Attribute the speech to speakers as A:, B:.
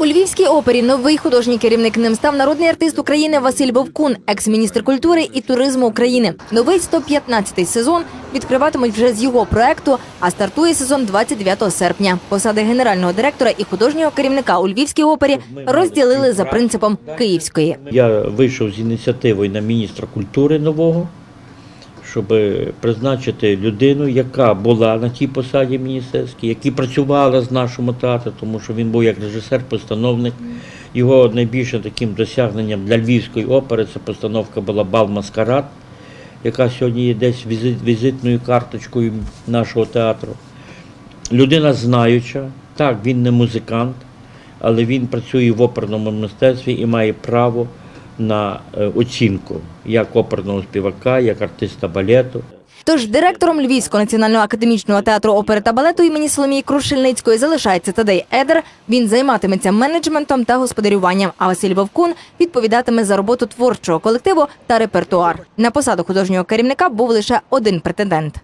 A: У Львівській опері новий художній керівник ним став народний артист України Василь Бовкун, екс-міністр культури і туризму України. Новий 115-й сезон відкриватимуть вже з його проекту, а стартує сезон 29 серпня. Посади генерального директора і художнього керівника у Львівській опері розділили за принципом Київської.
B: Я вийшов з ініціативою на міністра культури нового, щоб призначити людину, яка була на тій посаді міністерській, яка працювала з нашому театру, тому що він був як режисер, постановник. Його найбільшим таким досягненням для Львівської опери це постановка була Бал Маскарад, яка сьогодні є десь візитною карточкою нашого театру. Людина знаюча, так, він не музикант, але він працює в оперному мистецтві і має право на е, оцінку як оперного співака, як артиста балету.
A: Тож директором Львівського національного академічного театру опери та балету імені Соломії Крушельницької залишається Тадей Едер. Він займатиметься менеджментом та господарюванням. А Василь Вовкун відповідатиме за роботу творчого колективу та репертуар. На посаду художнього керівника був лише один претендент.